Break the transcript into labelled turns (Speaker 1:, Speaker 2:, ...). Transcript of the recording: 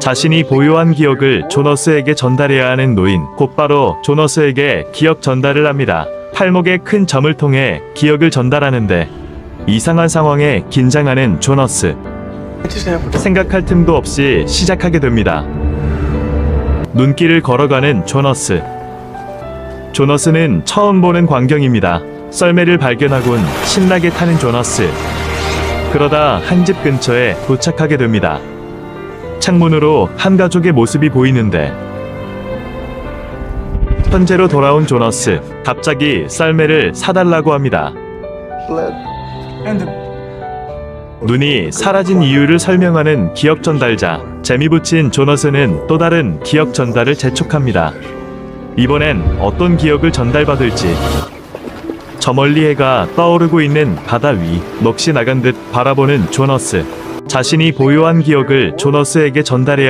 Speaker 1: 자신이 보유한 기억을 조너스에게 전달해야 하는 노인, 곧바로 조너스에게 기억 전달을 합니다. 팔목에 큰 점을 통해 기억을 전달하는데 이상한 상황에 긴장하는 조너스. 생각할 틈도 없이 시작하게 됩니다. 눈길을 걸어가는 조너스. 조너스는 처음 보는 광경입니다. 썰매를 발견하곤 신나게 타는 조너스. 그러다 한 집 근처에 도착하게 됩니다. 창문으로 한 가족의 모습이 보이는데 현재로 돌아온 조너스 갑자기 썰매를 사달라고 합니다. 눈이 사라진 이유를 설명하는 기억 전달자 재미 붙인 조너스는 또 다른 기억 전달을 재촉합니다. 이번엔 어떤 기억을 전달받을지 저 멀리 해가 떠오르고 있는 바다 위 넋이 나간 듯 바라보는 조너스 자신이 보유한 기억을 조너스에게 전달해야